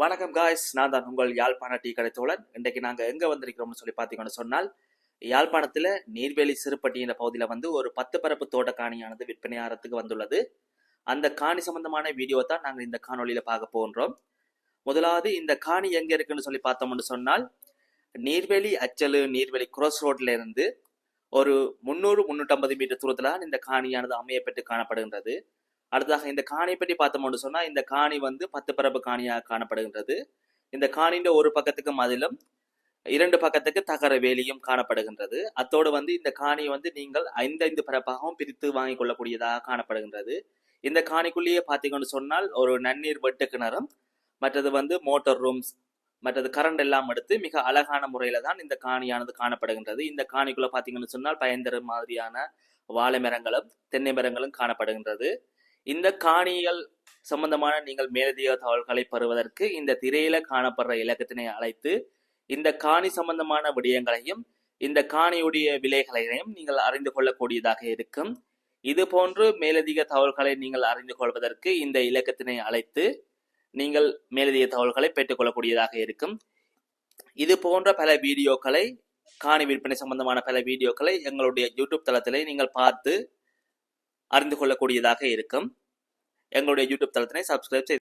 வணக்கம் காய்ஸ் நான் தான் உங்கள் யாழ்ப்பாண டீ கடை தோழன். இன்றைக்கு நாங்கள் எங்கே வந்திருக்கிறோம்னு சொல்லி பார்த்தீங்கன்னு சொன்னால் யாழ்ப்பாணத்தில் நீர்வேலி சிறுப்பட்டி என்ற பகுதியில் வந்து ஒரு பத்து பரப்பு தோட்ட காணியானது விற்பனையாரத்துக்கு வந்துள்ளது. அந்த காணி சம்பந்தமான வீடியோ தான் நாங்கள் இந்த காணொளியில் பார்க்க போகின்றோம். முதலாவது இந்த காணி எங்கே இருக்குன்னு சொல்லி பார்த்தோம்னு சொன்னால் நீர்வேலி அச்சலு நீர்வேலி குரோஸ் ரோட்ல இருந்து ஒரு முந்நூறு முந்நூற்றம்பது மீட்டர் தூரத்தில் இந்த காணியானது அமையப்பட்டு காணப்படுகின்றது. அடுத்ததாக இந்த காணி பற்றி பார்த்தோம்னு சொன்னால் இந்த காணி வந்து பத்து பரப்பு காணியாக காணப்படுகின்றது. இந்த காணின்ற ஒரு பக்கத்துக்கு மதிலும் இரண்டு பக்கத்துக்கு தகர வேலியும் காணப்படுகின்றது. அத்தோடு வந்து இந்த காணியை வந்து நீங்கள் ஐந்தைந்து பரப்பாகவும் பிரித்து வாங்கிக் கொள்ளக்கூடியதாக காணப்படுகின்றது. இந்த காணிக்குள்ளேயே பார்த்தீங்கன்னு சொன்னால் ஒரு நன்னீர் வெட்டு கிணறும் மற்றது வந்து மோட்டார் ரூம்ஸ் மற்றது கரண்ட் எல்லாம் எடுத்து மிக அழகான முறையில் தான் இந்த காணியானது காணப்படுகின்றது. இந்த காணிக்குள்ளே பார்த்தீங்கன்னு சொன்னால் பயந்தர மாதிரியான வாழை மரங்களும் தென்னை மரங்களும் காணப்படுகின்றது. இந்த காணிகள் சம்பந்தமான நீங்கள் மேலதிக தகவல்களை பெறுவதற்கு இந்த திரையில காணப்படுற இலக்கத்தினை அழைத்து இந்த காணி சம்பந்தமான விடயங்களையும் இந்த காணியுடைய விலைகளையும் நீங்கள் அறிந்து கொள்ளக்கூடியதாக இருக்கும். இது போன்று மேலதிக தகவல்களை நீங்கள் அறிந்து கொள்வதற்கு இந்த இலக்கத்தினை அழைத்து நீங்கள் மேலதிக தகவல்களை பெற்றுக்கொள்ளக்கூடியதாக இருக்கும். இது போன்ற பல வீடியோக்களை காணி விற்பனை சம்பந்தமான பல வீடியோக்களை எங்களுடைய யூடியூப் தளத்திலே நீங்கள் பார்த்து அறிந்து கொள்ளக்கூடியதாக இருக்கும். எங்களுடைய யூடியூப் தளத்தினை சப்ஸ்கிரைப் செய்து